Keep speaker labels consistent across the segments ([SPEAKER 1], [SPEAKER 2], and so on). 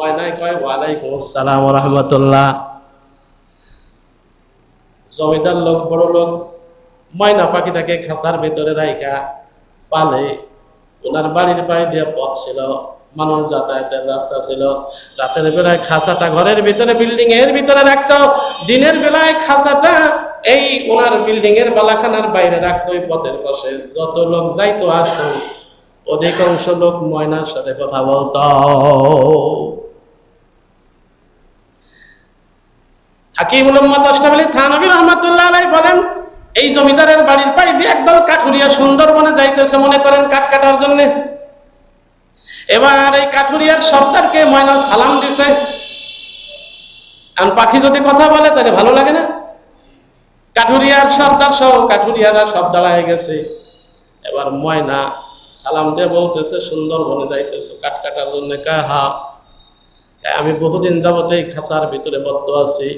[SPEAKER 1] ময়নায় কয় ওয়ালাইকুম আসসালাম রহমতুল্লাহ জমিদার লোক, বড় লোক ময়না পাখিটাকে খাঁচার ভিতরে রাইখা পালে ওনার বাড়ির বাইরে পথ ছিল, মানুষ যাতায়াতের রাস্তা ছিল। রাতের বেলায় খাঁচাটা ঘরের ভিতরে বিল্ডিং এর ভিতরে রাখতো। দিনের বেলায় খাঁচাটা এই ওনার বিল্ডিং এর বালাখানার বাইরে রাখতো, ওই পথের পাশে। যত লোক যাইতো আসতো, অধিকাংশ লোক ময়নার সাথে কথা বলতো। আলাই বলেন, এই জমিদারের বাড়ির দিয়ে কাঠুরিয়া সুন্দরবনে যাইতেছে মনে করেন কাঠ কাটার জন্য। এবার এই কাঠুরিয়ার সর্দারকে সালাম দিছে। পাখি যদি কথা বলে, তাহলে ভালো লাগে না? কাঠুরিয়ার সর্দার সহ কাঠুরিয়ারা সব দাঁড়ায় গেছে। এবার ময়না সালাম দিয়ে বলতেছে, সুন্দরবনে যাইতেছে কাঠ কাটার জন্য, কাহা? আমি বহুদিন যাবত এই খাঁচার ভিতরে বদ্ধ আছি।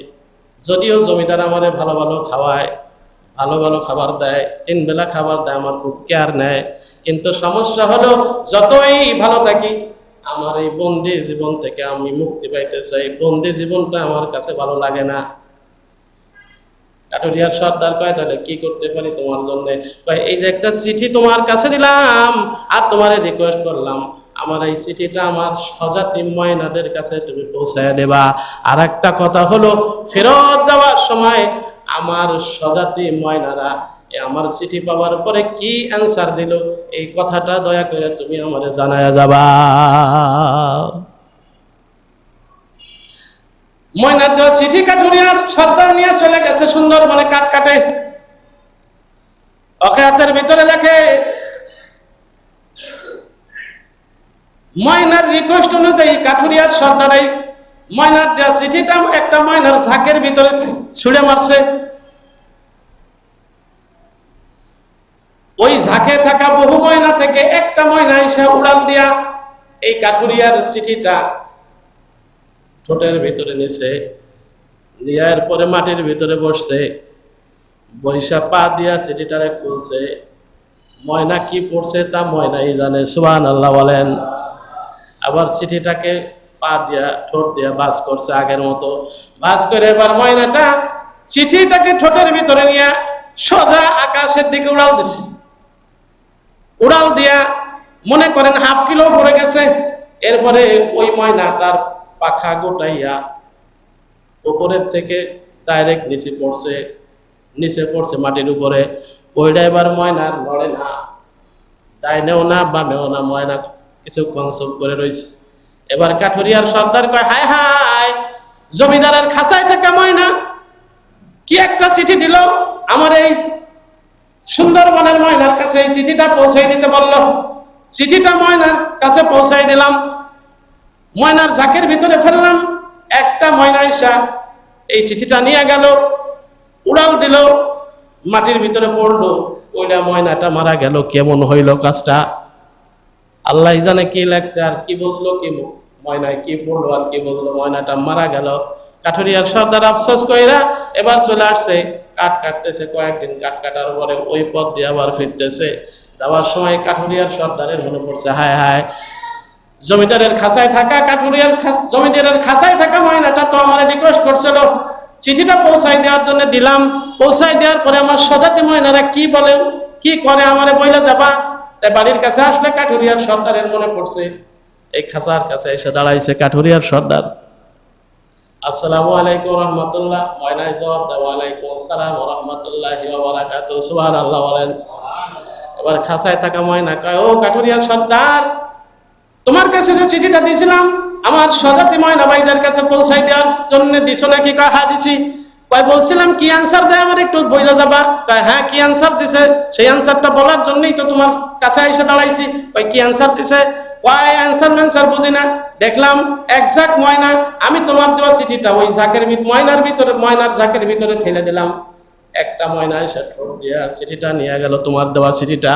[SPEAKER 1] যদিও জমিদার আমারে ভালো ভালো খাওয়ায়, ভালো ভালো খাবার দেয়, তিন বেলা খাবার দেয়, আমার খুব কেয়ার নেয়। কিন্তু সমস্যা হলো, যতই ভালো থাকি, আমার এই বন্দি জীবন থেকে আমি মুক্তি পাইতে চাই। বন্দি জীবনটা আমার কাছে ভালো লাগে না। কাটুরিয়ার সর্দার কয়, তাহলে কি করতে পারি তোমার জন্য? এই যে একটা চিঠি তোমার কাছে দিলাম, আর তোমারে রিকোয়েস্ট করলাম। আমার এই চিঠিটা আমার স্বজাতি ময়নাদের কাছে তুমি পৌঁছায় দেবা। আর একটা কথা হলো, ফেরত যাওয়ার সময় আমার সজাতি ময়নারা আমার চিঠি পাওয়ার পরে কি অ্যান্সার দিল? এই কথাটা দয়া করে তুমি আমারে জানায় যাবা। ময়নার দেওয়া চিঠি কাঠুরিয়ার সর্দার নিয়ে চলে গেছে সুন্দর মানে কাট। কাটে অখায়াতের ভিতরে লেখে ময়নার রিকোয়েস্ট অনুযায়ী কাঠুরিয়ার সর্দারাই ময়নার দেওয়া চিঠিটা একটা ময়নার ঝাঁকের ভিতরে ছুড়ে মারছে। ওই ঝাঁকে থাকা বহু ময়না থেকে একটা ময়না এসে উড়াল দিয়া এই কাঠুরিয়ার চিঠিটা ঠোঁটের ভিতরে নিছে নিয়ার পরে মাটির ভিতরে বসছে। বৈশা পা দিয়া চিঠিটারে খুলছে, ময়না কি পড়ছে তা ময়নাই জানে সুবান আল্লাহ বলেন। আবার চিঠিটাকে পা দিয়া, ঠোঁট দিয়া বাস করছে আগের মতো। বাস করে এবার ময়নাটা চিঠিটাকে ঠোঁটের ভিতরে নিয়ে সোজা আকাশের দিকে উড়াল দিছে। উড়াল দিয়া মনে করেন হাফ কিলো পড়ে গেছে। এরপরে ওই ময়না তার পাখা গোটাইয়া উপরের থেকে ডাইরেক্ট নিচে পড়ছে নিচে পড়ছে মাটির উপরে। ওইটা এবার ময়নার লড়ে না। ডাইনেও না বামেও না ময়না কিছুক্ষণ চুপ করে রয়েছে এবার কাঠুরিয়ার সর্দার কয় হায় হায় জমিদারের খাসায় থাকা ময়না কি একটা চিঠি দিল, আমার এই সুন্দরবনের ময়নার কাছে এই চিঠিটা পৌঁছাই দিতে বলল। চিঠিটা ময়নার কাছে পৌঁছাই দিলাম। ময়নার ঝাঁকের ভিতরে ফেললাম। একটা ময়না ইসা এই চিঠিটা নিয়ে গেল, উড়াল দিল, মাটির ভিতরে পড়ল ওইটা ময়নাটা মারা গেল, কেমন হইল কাজটা? আল্লাহ জানে কি লাগছে আর কি বলল, কি ময়নায় কি পড়ল আর কি বলল, ময়নাটা মারা গেল। কাঠুরিয়ার সর্দার আফসোস কইরা এবার চলে আসছে, কাঠ কাটতেছে, কয়েকদিন কাঠ কাটার পরে ওই পথ দিয়ে আবার ফিরতেছে। যাওয়ার সময় কাঠুরিয়ার সর্দারের মনে পড়ছে, হায় হায়। জমিদারের খাসায় থাকা, কাঠুরিয়ার জমিদারের খাসায় থাকা ময়নাটা তো আমার রিকোয়েস্ট করছিল। চিঠিটা পৌঁছাই দেওয়ার জন্য দিলাম। পৌঁছাই দেওয়ার পরে আমার সজাতি ময়নারা কি বলে, কি করে আমারে বইলে যাবা তাই বাড়ির কাছে আসলে কাঠুরিয়ার সর্দারের মনে পড়ছে, এই খাসার কাছে এসে দাঁড়াইছে কাঠুরিয়ার সর্দার। আসসালামু আলাইকুম রহমতুল্লাহ, ময়নায় জবাব দেওয়া আলাইকুম আসসালাম রহমতুল্লাহ সুবাহ আল্লাহ বলেন। এবার খাসায় থাকা ময়না কয়, ও কাঠুরিয়ার সর্দার, তোমার কাছে যে চিঠিটা দিয়েছিলাম, আমার সজাতি ময়না ভাইদের কাছে পৌঁছাই দেওয়ার জন্য দিছো নাকি? কয় হ্যাঁ দিছি। কয়, বলছিলাম, কি আনসার দেয় আমার? একটু বইলে যাবা? কয় হ্যাঁ কি আনসার দিছে? সেই আনসারটা বলার জন্যই তো তোমার কাছে এসে দাঁড়াইছি। কয়, কি আনসার দিছে? কয় আনসার ম্যানসার বুঝি না। দেখলাম একজাক্ট ময়না। আমি তোমার দেওয়া চিঠিটা ওই ঝাঁকের ময়নার ভিতরে ময়নার ঝাঁকের ভিতরে ফেলে দিলাম। একটা ময়না এসে ঠোঁট দিয়া চিঠিটা নিয়ে গেল, তোমার দেওয়া চিঠিটা।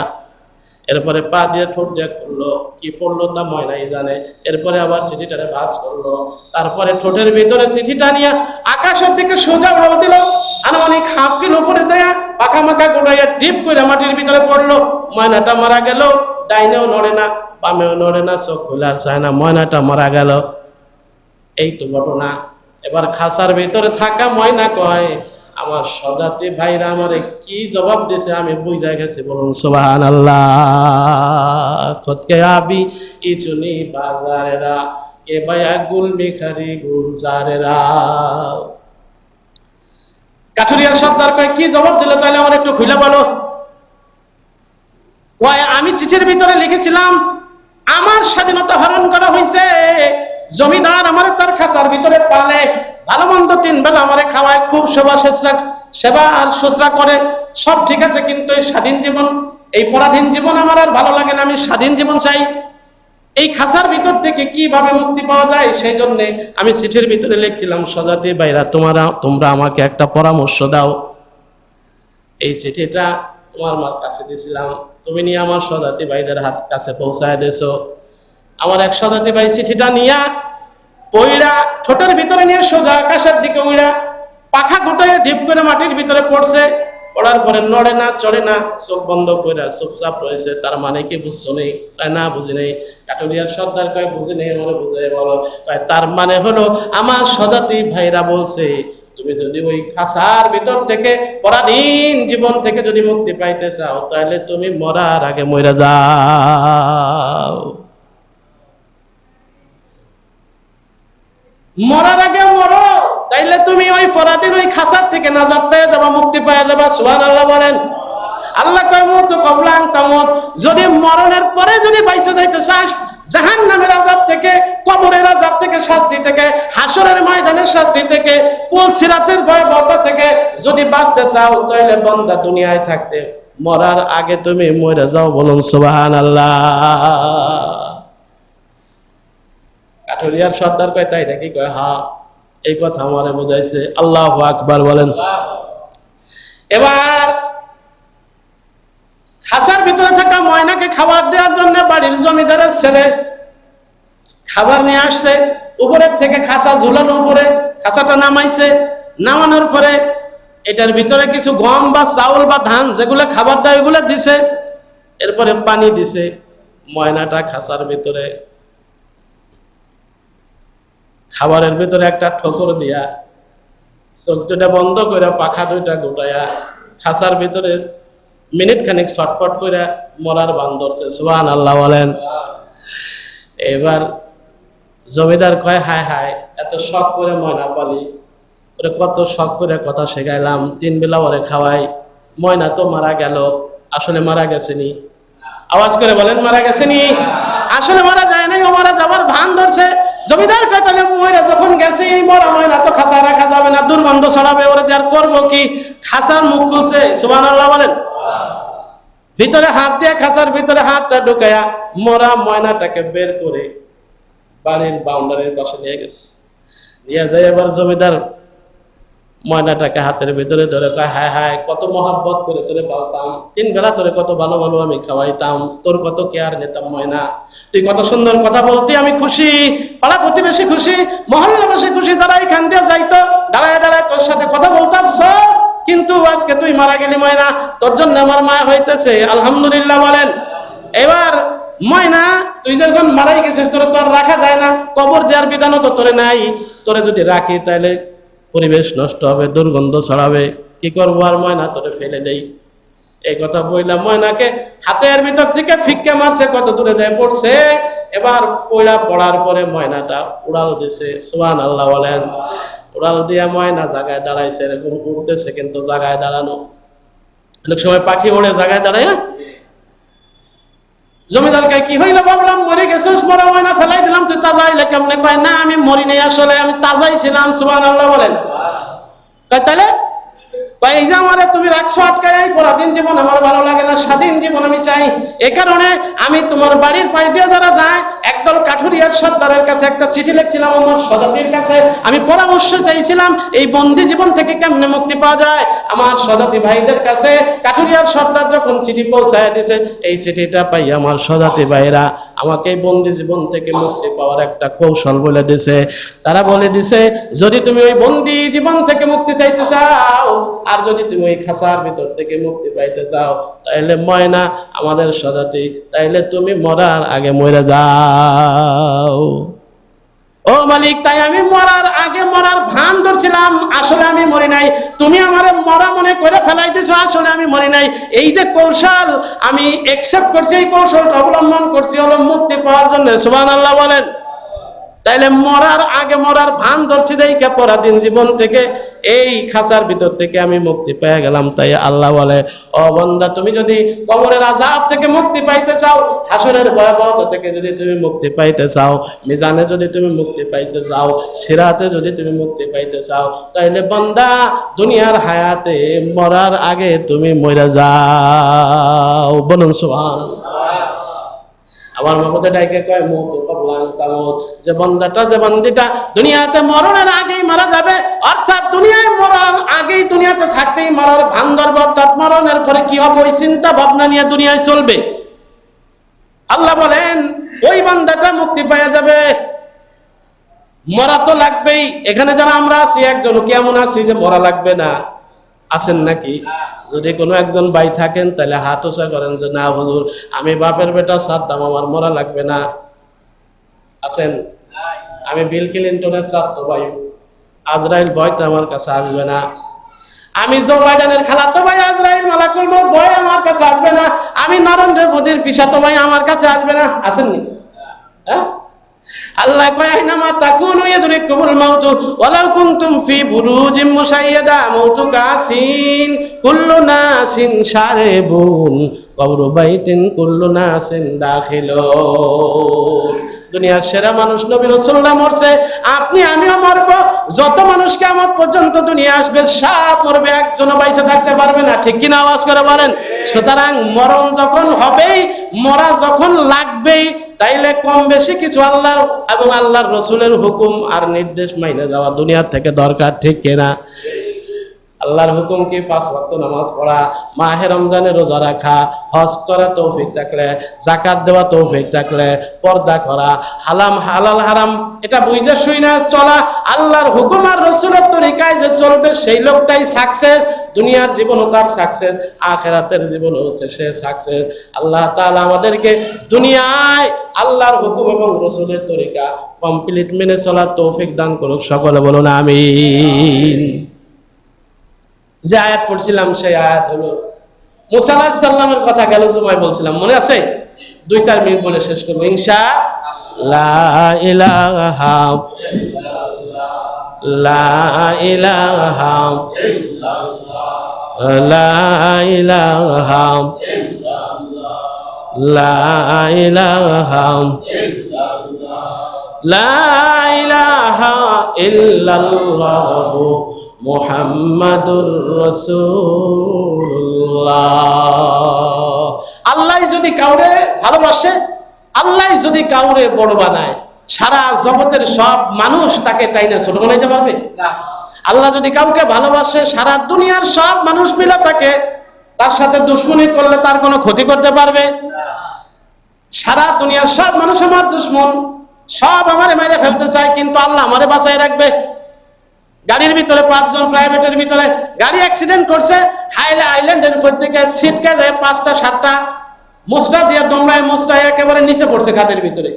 [SPEAKER 1] এরপরে পা দিয়ে ঠোঁট দিয়ে করল, কি পড়ল তা ময়নাই জানে। এরপরে আবার চিঠিটারে ভাস করল। তারপরে ঠোঁটের ভিতরে চিঠিটা নিয়ে আকাশের দিকে সোজা উড়াল দিল। আনুমানিক হাফ কিলো উপরে যায় পাকা মাকা গোটাইয়া ডিপ করে মাটির ভিতরে পড়ল। ময়নাটা মারা গেল, ডাইনেও নড়ে না, বামেও নড়ে না, চোখ খুলে চায় না, ময়নাটা মারা গেল। এই তো ঘটনা। এবার খাসার ভিতরে থাকা ময়না কয় আমার সজাতি ভাইরা আমারে কি জবাব দিছে আমি বুঝা গেছি, বলুন সুবহান আল্লাহ খতকে আবি ইচুনি বাজারেরা কে বায়া গুল মিখারি গুলজারেরা। কাঠুরিয়ার সর্দার কয়, কি জবাব দিলে? তাহলে আমার একটু খুলে বলো। আমি চিঠির ভিতরে লিখেছিলাম, আমার স্বাধীনতা হরণ করা হয়েছে জমিদার আমার তার খাঁচার ভিতরে পালে। ভালো মন্দ তিন বেলা আমারে খাওয়ায়, খুব সেবা শেষরা সেবা আর শুশ্রা করে। সব ঠিক আছে, কিন্তু এই স্বাধীন জীবন, এই পরাধীন জীবন আমার আর ভালো লাগে না, আমি স্বাধীন জীবন চাই। এই খাঁচার ভিতর থেকে কীভাবে মুক্তি পাওয়া যায় সেই জন্য আমি চিঠির ভিতরে লিখছিলাম, সজাতি বাইরা তোমরা তোমরা আমাকে একটা পরামর্শ দাও। এই চিঠিটা তোমার মার কাছে দিয়েছিলাম। তুমি নিয়ে আমার সজাতি ভাইদের হাত কাছে পৌঁছায় দিয়েছ। আমার এক সজাতি ভাই চিঠিটা নিয়া পইড়া ঠোঁটের ভিতরে নিয়ে সোজা আকাশের দিকে উইড়া পাখা গুটায় ঢিপ করে মাটির ভিতরে পড়ছে। পড়ার পরে নড়ে না, চড়ে না, চোখ বন্ধ করে চুপচাপ রয়েছে। তার মানে কি বুঝছ নেই? তাই না, বুঝি নেই। কাটুরিয়ার সর্দার কয়, বুঝি নেই আমার বুঝে বলো। তার মানে হলো আমার সজাতি ভাইরা বলছে, তুমি যদি ওই খাঁচার ভিতর থেকে পরাধীন জীবন থেকে যদি মুক্তি পাইতে চাও, তাহলে তুমি মরার আগে মরে যাও। মরার আগে মরো, তাইলে তুমি ওই পরাধীন ওই খাসার থেকে নাজাত পেয়ে যাবা, মুক্তি পেয়ে যাবা সুহান আল্লাহ বলেন। আল্লাহ কয়, মুত কবলাং তামুত যদি মরণের পরে যদি বাইসে যাইতে চাস জাহান নামের আজাব থেকে, কবরের আজাব থেকে শাস্তি থেকে হাসরের ময়দানের শাস্তি থেকে, কুল সিরাতের ভয়াবহতা থেকে যদি বাঁচতে চাও তাহলে বন্দা দুনিয়ায় থাকতে। মরার আগে তুমি মরে যাও বলুন সুবাহান আল্লাহ কাঠুরিয়ার সর্দার কয়, তাই নাকি? কয়, হা, এই কথা আমারে বোঝাইছে। আল্লাহ আকবার বলেন। এবার খাসার ভিতরে থাকা ময়নাকে খাবার দেওয়ার জন্য বাড়ির জমিদারের ছেলে খাবার নিয়ে আসছে। উপরের থেকে খাসা ঝুলানো উপরে খাসাটা নামাইছে। নামানোর পরে এটার ভিতরে কিছু গম বা চাউল বা ধান যেগুলো খাবার দেয় ওগুলো দিছে। এরপরে পানি দিছে। ময়নাটা খাসার ভিতরে খাবারের ভিতরে একটা ঠোকর দিয়া চোখ দুটা বন্ধ করে পাখা দুইটা গোটায়া খাসার ভিতরে মিনিট খানিক ছটফট করে মরার বান ধরছে। সুবান আল্লাহ বলেন। এবার জমিদার কয়, হায় হায়, এত শখ করে ময়না পালি। ওরে কত শখ করে কথা শেখাইলাম। তিন বেলা ওরে খাওয়াই। ময়না তো মারা গেল, আসলে মারা গেছেনি আওয়াজ করে বলেন, মারা গেছেনি আসলে মারা যায় নাই, ও মারা যাবার ভান ধরছে। জমিদার কাতালে মহিলা যখন গেছে, এই মরা ময়না তো খাসা রাখা যাবে না, দুর্গন্ধ ছড়াবে, ওরে আর করব কি? খাসার মুখ খুলছে সুবান আল্লাহ বলেন। ভিতরে হাত দিয়ে খাঁচার ভিতরে হাতটা ঢুকাইয়া মরা ময়নাটাকে বের করে বাড়ির বাউন্ডারির পাশে নিয়ে গেছে। নিয়ে যায় এবার জমিদার ময়নাটাকে হাতের ভিতরে ধরে কয়, হায় হায়, কত মহাব্বত করে তোরে পালতাম। তিন বেলা তোরে কত ভালো ভালো আমি খাওয়াইতাম। তোর কত কেয়ার নিতাম, ময়না। তুই কত সুন্দর কথা বলতি, আমি খুশি। পাড়া প্রতিবেশী খুশি, মহল্লাবাসী খুশি, যারা এখান দিয়ে যাইতো, দাঁড়ায় দাঁড়ায় তোর সাথে কথা বলতাম, সস। কিন্তু আজকে তুই মারা গেলি, ময়না। তোর জন্য আমার মায়া হইতেছে, আলহামদুলিল্লাহ বলেন। এবার, ময়না, তুই যখন মারাই গেছিস, তোর তোর রাখা যায় না। কবর দেওয়ার বিধানও তো তোরে নাই। তোরে যদি রাখি তাহলে পরিবেশ নষ্ট হবে, দুর্গন্ধ ছড়াবে। কি করব আর ময়না তোরে ফেলে দেই? এই কথা বললাম ময়নাকে হাতের ভিতর থেকে ফিক্কে মারছে, কত দূরে যায় পড়ছে। এবার পয়লা পড়ার পরে ময়নাটা উড়াল দিছে। সুবান আল্লাহ বলেন, উড়াল দিয়া ময়না জায়গায় দাঁড়াইছে, এরকম উঠতেছে কিন্তু জায়গায় দাঁড়ানো। অনেক সময় পাখি ওড়ে জায়গায় দাঁড়ায় না জমিদার কয় কি হইল ভাবলাম, মরে গেছিস, মরা ময়না ফেলাই দিলাম, তুই তাজা আইলে কেমনে কয়, না, আমি মরি নাই, আসলে আমি তাজাই ছিলাম সুবান আল্লাহ বলেন। কয় তাহলে এই যে তুমি রাখছো আটকায় পরাধীন জীবন আমার ভালো লাগে না, স্বাধীন জীবন আমি চাই। এ কারণে আমি তোমার বাড়ির যায়, একদল সর্দারের কাছে একটা চিঠি লিখছিলাম আমার সদাতির কাছে। আমি পরামর্শ চাইছিলাম, এই বন্দি জীবন থেকে কেমনে মুক্তি পাওয়া যায়? আমার সদাতি ভাইদের কাছে কাঠুরিয়ার সর্দার যখন চিঠি পৌঁছায় দিছে, এই চিঠিটা পাই আমার সদাতি ভাইরা, আমাকে এই বন্দি জীবন থেকে মুক্তি পাওয়ার একটা কৌশল বলে দিছে। তারা বলে দিছে, যদি তুমি ওই বন্দি জীবন থেকে মুক্তি চাইতে চাও আর যদি তুমি ওই খাসার ভিতর থেকে মুক্তি পাইতে চাও তাহলে ময়না আমাদের সদাতি তাইলে তুমি মরার আগে মরে যাও। ও মালিক, তাই আমি মরার আগে মরার ভান ধরছিলাম, আসলে আমি মরি নাই। তুমি আমার মরা মনে করে ফেলাই দিছো আসলে আমি মরি নাই। এই যে কৌশল, আমি একসেপ্ট করছি, এই কৌশলটা অবলম্বন করছি, হলো মুক্তি পাওয়ার জন্য। সুবান আল্লাহ বলেন। তাইলে মরার আগে মরার ভান ধরছি দেখে পরাধীন জীবন থেকে এই খাঁচার ভিতর থেকে আমি মুক্তি পেয়ে গেলাম। তাই আল্লাহ বলে, ও বন্দা, তুমি যদি কবরের আজাব থেকে মুক্তি পাইতে চাও, হাসরের ভয়াবহতা থেকে যদি তুমি মুক্তি পাইতে চাও, মিজানে যদি তুমি মুক্তি পাইতে চাও, সিরাতে যদি তুমি মুক্তি পাইতে চাও, তাইলে বন্দা, দুনিয়ার হায়াতে মরার আগে তুমি মরে যাও। বলুন সুহান আমার মামুদের ডাইকে কয়, মৌত কবলান কামত যে বন্দাটা, যে বন্দিটা দুনিয়াতে মরণের আগেই মারা যাবে, অর্থাৎ দুনিয়ায় মরার আগেই দুনিয়াতে থাকতেই মরার ভান ধরবে অর্থাৎ মরণের পরে কি হবে? ওই চিন্তা ভাবনা নিয়ে দুনিয়ায় চলবে। আল্লাহ বলেন, ওই বান্দাটা মুক্তি পাওয়া যাবে। মরা তো লাগবেই। এখানে যারা আমরা আছি, একজন কেমন আছি যে মরা লাগবে না। আছেন নাকি? যদি কোনো একজন ভাই থাকেন, তাহলে হাত উঁচা করেন যে, না, হুজুর, আমি বাপের বেটা সাদ্দাম আমার মরা লাগবে না। আছেন? আমি বিল ক্লিন্টনের স্বাস্থ্য ভাই। আজরাইল ভয় তো আমার কাছে আসবে না। আমি জো বাইডেনের খালাতো ভাই, আজরাইল মালাকুল মৌত ভয় আমার কাছে আসবে না। আমি নরেন্দ্র মোদীর পিসাতো ভাই, আমার কাছে আসবে না। আসেননি হ্যাঁ? আল্লাহ কয় আইনামা তাকুনু ইয়াদরিকুমুল মাউত, ওয়ালাউ কুনতুম ফি বুরুজিম মুসাইয়াদা মাউতু কাসিন কুল্লু নাসিন শারিবুন, কবরু বাইতিন কুল্লু নাসিন দাখিলুন। দুনিয়ার সেরা মানুষ নবী রাসূলুল্লাহ মরছে, আপনি, আমিও মরব। যত মানুষ কিয়ামত পর্যন্ত দুনিয়া আসবে, সব মরবে, একজনও বাইসে থাকতে পারবে না। ঠিক কিনা আওয়াজ করে বলেন? সুতরাং মরণ যখন হবেই, মরা যখন লাগবেই, তাইলে কম বেশি কিছু আল্লাহর এবং আল্লাহর রসুলের হুকুম আর নির্দেশ মাইনে যাওয়া দুনিয়ার থেকে দরকার, ঠিক কিনা? আল্লাহর হুকুম কি পাঁচ ভক্ত নামাজ পড়া, মাহে রমজানে রোজা রাখা, হজ করা তৌফিক থাকলে জাকাত দেওয়া তৌফিক থাকলে, পর্দা করা, হালাম, হালাল, হারাম, এটা বুঝে শুই না, চলা, আল্লাহর হুকুম আর রসুলের তরিকায় যে চলবে, সেই লোকটাই সাকসেস দুনিয়ার জীবনও তার সাকসেস আখেরাতের জীবনও সে সাকসেস আল্লাহ তাআলা আমাদেরকে দুনিয়ায় আল্লাহর হুকুম এবং রসুলের তরিকা কমপ্লিট মেনে চলার তৌফিক দান করুক, সকলে বলুন আমিন। যে আয়াত পড়ছিলাম, সেই আয়াত হলো, মুসা আলাহিস সাল্লামের কথা গেল জুমায় বলছিলাম, মনে আছে? দুই, চার মিনিট বলে শেষ করব ইনশা লা ইলাহা লা ইলাহা লা ইলাহা লা ইলাহা লা ইলাহা ইল্লাল্লাহু মুহাম্মাদুর রাসূলুল্লাহ। আল্লাহ যদি কাউরে ভালোবাসে আল্লাহ যদি কাউরে বড় বানায় সারা জগতের সব মানুষ তাকে তাই না ছোট বানাইতে পারবে? আল্লাহ যদি কাউকে ভালোবাসে সারা দুনিয়ার সব মানুষ মিলে তাকে তার সাথে দুশ্মনী করলে তার কোনো ক্ষতি করতে পারবে? সারা দুনিয়ার সব মানুষ আমার দুশ্মন সব আমারে মেরে ফেলতে চায় কিন্তু আল্লাহ আমারে বাঁচাই রাখবে। গাড়ির ভিতরে পাঁচজন প্রাইভেটের ভিতরে গাড়ি অ্যাক্সিডেন্ট করছে, হাইলে আইল্যান্ডের উপর থেকে ছিটকে যায় পাঁচটা, সাতটা মোস্টা দিয়ে দমড়ায় মোস্টায় একেবারে নিচে পড়ছে ঘাটের ভিতরে।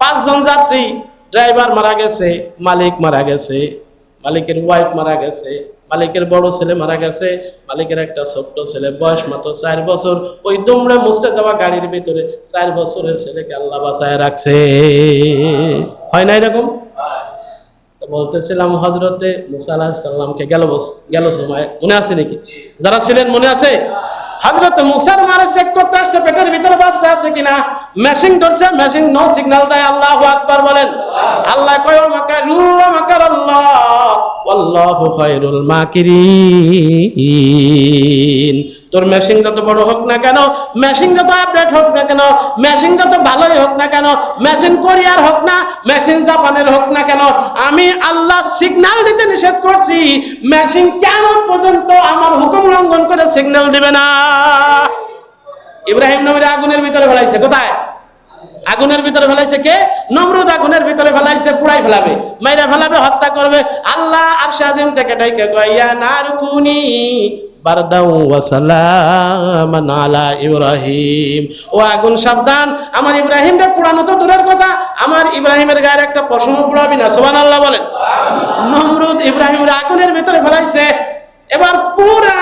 [SPEAKER 1] পাঁচজন যাত্রী ড্রাইভার মারা গেছে, মালিক মারা গেছে, মালিকের ওয়াইফ মারা গেছে, মালিকের বড় ছেলে মারা গেছে, মালিকের একটা ছোট্ট ছেলে, বয়স মাত্র চার বছর। ওই দুমড়ে মুছতে যাওয়া গাড়ির ভিতরে চার বছরের ছেলেকে আল্লাহ বাঁচায় রাখছে। হয় না এরকম? বলতেছিলাম হজরতে মুসা গেল গেল সময়, মনে আছে নাকি? যারা ছিলেন, মনে আছে? হজরত মুসার চেক করতে আসছে, পেটের ভিতরে বাচ্চা আছে কিনা? মেশিন ধরছে মেশিন নো সিগন্যাল দেয়, আল্লাহ আকবার বলেন। আল্লাহ কয় মাকারু মাকার আল্লাহ আল্লাহু মাকিরিন। তোর মেশিন যত বড় হোক না কেন মেশিন যত আপডেট হোক না কেন মেশিন যত ভালোই হোক না কেন মেশিন কোরিয়ার হোক না মেশিন হোক না কেন? আমি আল্লাহ সিগন্যাল দিতে নিষেধ করছি। মেশিন কেমন পর্যন্ত আমার হুকুম লঙ্ঘন করে সিগন্যাল দিবে না? ইব্রাহিম নবীর আগুনের ভিতরে ফেলাইছে। কোথায়? আগুনের ভিতরে ফেলাইছে কে? নমরুদ আগুনের ভিতরে ফেলাইছে পুরাই ফেলাবে, মাইরা ফেলাবে, হত্যা করবে। আল্লাহ আর আজিম থেকে ডাইকে কয় নারকুনি ইব্রাহিমটা কথা, আমার ইব্রাহিমের একটা না আগুনের ভিতরে ফেলাইছে। এবার পুরা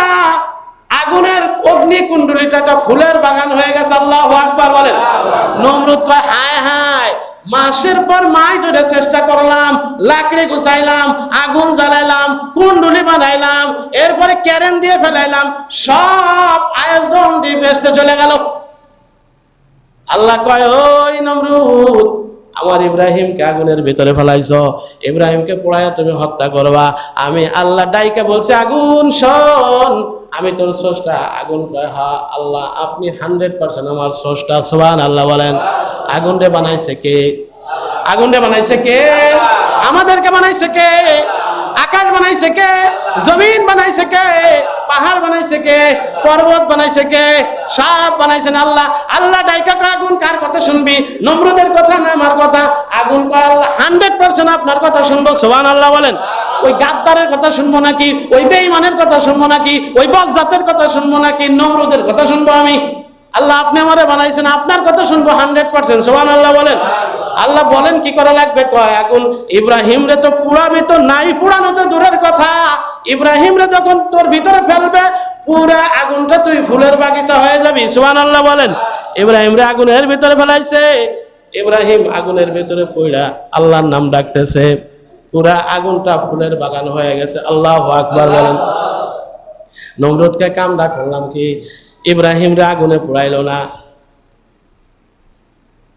[SPEAKER 1] আগুনের অগ্নি কুণ্ডলিটা ফুলের বাগান হয়ে গেছে, আল্লাহ আকবার বলেন। নমরুদ কয়, হায় হায় মাসের পর মাস ধরে চেষ্টা করলাম, লাকড়ি গুছাইলাম, আগুন জ্বালাইলাম, কুণ্ডুলি বানাইলাম, এরপরে ক্যারেন দিয়ে ফেলাইলাম, সব আয়োজন দিয়ে বেসতে চলে গেল। আল্লাহ কয়, ওই নমরুদ আমার ইব্রাহিমকে আগুনের ভিতরে ফেলাইছ। ইব্রাহিমকে পোড়ায় তুমি হত্যা করবা। আমি আল্লাহ ডাইকে বলছি, আগুন শোন। আমি তোর স্রষ্টা। আগুন কয়, হা, আল্লাহ, আপনি হান্ড্রেড পার্সেন্ট আমার স্রষ্টা। সোহান আল্লাহ বলেন। আগুন রে বানাইছে কে? আগুন রে বানাইছে কে? আমাদেরকে বানাইছে কে? আকাশ বানাইছে কে? জমিন বানাইছে কে? পাহাড় বানাইছে কে? পর্বত বানাইছে কে? সব বানাইছেন আল্লাহ? আল্লাহ ডাইকা কয়, আগুন কার কথা শুনবি? নমরুদের কথা না আমার কথা? আগুন কয় আল্লাহ হান্ড্রেড পার্সেন্ট আপনার কথা শুনব। সোহান আল্লাহ বলেন। ওই গাদ্দারের কথা শুনব নাকি? ওই বেঈমানের কথা শুনব নাকি? ওই বজ্জাতের কথা শুনব নাকি? নমরুদের কথা শুনব আমি। আল্লাহ আপনি আমারে বানাইছেন, আপনার কথা শুনব হান্ড্রেড পার্সেন্ট। সোহান আল্লাহ বলেন। আল্লাহ বলেন কি করা লাগবে? কয়, আগুন। ইব্রাহিম রে তো পুরাবি তো নাই, পুরানো তো দূরের কথা। ইব্রাহিম রে যখন তোর ভিতরে ফেলবে, পুরা আগুনটা তুই ফুলের বাগিচা হয়ে যাবি। সোহান আল্লাহ বলেন। ইব্রাহিম রে আগুনের ভিতরে ফেলাইছে। ইব্রাহিম আগুনের ভিতরে পইড়া আল্লাহর নাম ডাকতেছে। পুরা আগুনটা ফুলের বাগান হয়ে গেছে। আল্লাহ আকবার বলেন। নমরুদকে কামটা করলাম কি? ইব্রাহিম রে আগুনে পুড়াইলো না।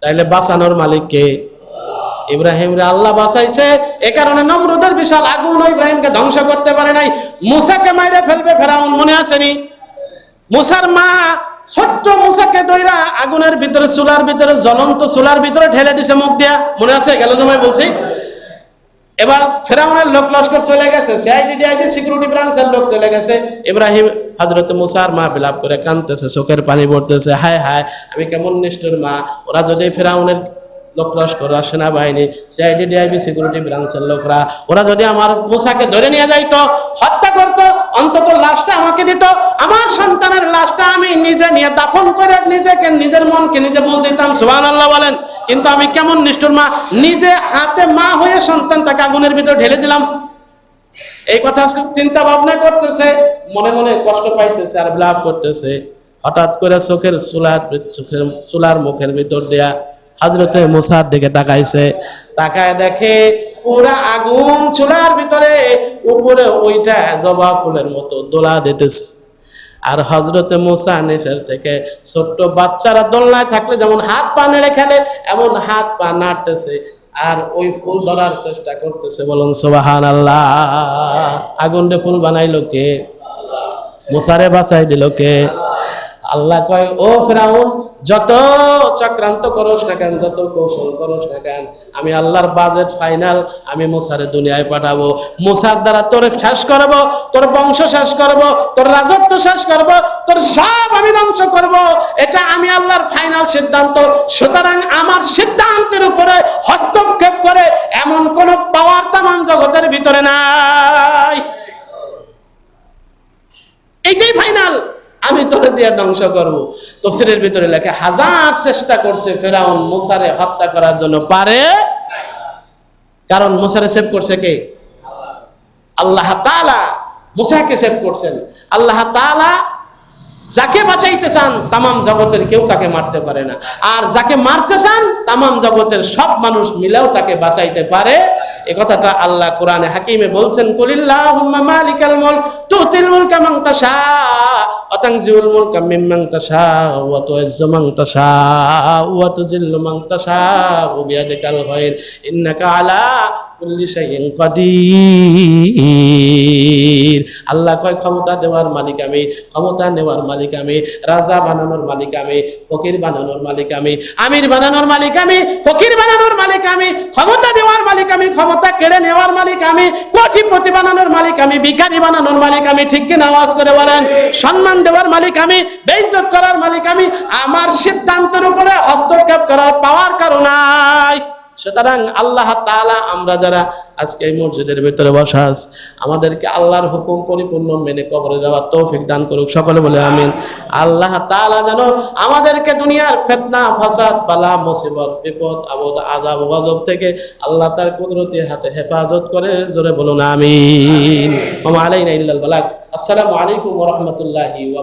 [SPEAKER 1] তাইলে বাঁচানোর মালিক কে? ইব্রাহিম রে আল্লাহ বাঁচাইছে। এ কারণে নমরুদের বিশাল আগুন ইব্রাহিমকে ধ্বংস করতে পারে নাই। মুসাকে মাইরে ফেলবে ফেরাউন, মনে আসেনি মুসার মা ছোট্ট মুসাকে দইরা আগুনের ভিতরে, চুলার ভিতরে, জ্বলন্ত চুলার ভিতরে ঠেলে দিছে মুখ দিয়া। মনে আছে? গেল জমায় বলছি। এবার ফেরাউনের লোক লস্কর চলে গেছে সিআইডি ডিআইডি সিকিউরিটি ব্রাঞ্চের লোক চলে গেছে। ইব্রাহিম হজরত মুসার মা বিলাপ করে কাঁদতেছে, চোখের পানি পড়তেছে, হায় হায়, আমি কেমন নিষ্ঠুর মা। ওরা যদি ফেরাউনের লোক লস্কর, সেনাবাহিনী সিআইডি সিকিউরিটি ব্রাঞ্চের লোকরা, ওরা যদি আমার মুসাকে ধরে নিয়ে যাইতো, হত্যা করতো অন্তত লাশটা আমাকে দিত। আমার সন্তানের লাশটা আমি নিজে নিয়ে দাফন করে নিজেকে, নিজের মনকে নিজে বুঝ দিতাম সুবান আল্লাহ বলেন। কিন্তু আমি কেমন নিষ্ঠুর মা। নিজে হাতে মা হয়ে সন্তানটাকে আগুনের ভিতরে ঢেলে দিলাম। এই কথা চিন্তা ভাবনা করতেছে, মনে মনে কষ্ট পাইতেছে আর লাভ করতেছে। হঠাৎ করে চোখের চুলার চোখের, চুলার মুখের ভিতর দেয়া হাজরতে মুসার দিকে তাকাইছে। তাকায় দেখে পুরা আগুন চুলার ভিতরে, উপরে ওইটা জবা ফুলের মতো দোলা দিতেছে। আর হজরতে মুসা নিচের থেকে ছোট্ট বাচ্চারা দোলনায় থাকলে যেমন হাত পা নেড়ে খেলে, এমন হাত পা নাড়তেছে। আর ওই ফুল ধরার চেষ্টা করতেছে, বলুন সোবাহান আল্লাহ আগুনরে ফুল বানাইলো কে? মুসারে বাঁচাই দিল কে? আল্লাহ কয়, ও ফেরাউন, যত চক্রান্ত করস না কেন, যত কৌশল করস না কেন, আমি আল্লাহর বাজেট ফাইনাল আমি মুসারে দুনিয়ায় পাঠাবো। মুসার দ্বারা তোর শেষ করব, তোর বংশ শেষ করব, তোর রাজত্ব শেষ করব, তোর সব আমি ধ্বংস করব। এটা আমি আল্লাহর ফাইনাল সিদ্ধান্ত। সুতরাং আমার সিদ্ধান্তের উপরে হস্তক্ষেপ করে এমন কোন পাওয়ার তামান জগতের ভিতরে নাই। এইটাই ফাইনাল আমি তোরে দিয়ে ধ্বংস করব। তফসিলের ভিতরে লেখে, হাজার চেষ্টা করছে ফেরাউন মুসারে হত্যা করার জন্য। পারে? কারণ মুসারে সেভ করছে কে? আল্লাহ তালা মুসাকে সেভ করছেন। আল্লাহ তাআলা যাকে বাঁচাইতে চান, তামাম জগতের কেউ তাকে মারতে পারে না। আর যাকে মারতে চান, তামাম জগতের সব মানুষ মিলেও তাকে বাঁচাইতে পারে এ কথাটা আল্লাহ কোরআনে হাকিমে বলছেন, কুলিল্লাহুম্মা মালিকাল মুলক, তুতিল মুলকা মান তাশা ওয়া তানজিউল মুলকা মিম্মান তাশা ওয়া মান তাশা ওয়া মান তাশা, বিয়াদিকাল ইন্নাকা আলা কুল্লি শাইইন কাদির। আল্লাহ কয়, ক্ষমতা দেওয়ার মালিক আমি, ক্ষমতা নেওয়ার মালিক আমি, রাজা বানানোর মালিক আমি, ফকির বানানোর মালিক আমি, আমির বানানোর মালিক আমি, ফকির বানানোর মালিক আমি, ক্ষমতা দেওয়ার মালিক আমি ক্ষমতা কেড়ে নেওয়ার মালিক আমি কোটিপতি বানানোর মালিক আমি, ভিখারি বানানোর মালিক আমি, ঠিক কিনা আওয়াজ করে বলেন? সম্মান দেওয়ার মালিক আমি বেইজত করার মালিক আমি, আমার সিদ্ধান্তের উপরে হস্তক্ষেপ করার পাওয়ার কারণ নাই। সুতরাং আল্লাহ তাআলা আমরা যারা আজকে এই মসজিদের ভিতরে বসা আছি, আমাদেরকে আল্লাহর হুকুম পরিপূর্ণ মেনে কবরে যাওয়ার তৌফিক দান করুক সকলে বলে আমিন। আল্লাহ তাআলা যেন আমাদেরকে দুনিয়ার ফিতনা ফাসাদ বালা মুসিবত বিপদ আবদ আযাব গজব থেকে আল্লাহ তার কুদরতি হাতে হেফাজত করে জোরে বলুন আমিন। আলাইনা ইল্লাল বালাগ। আসসালামু আলাইকুম ওয়া রাহমাতুল্লাহি ওয়া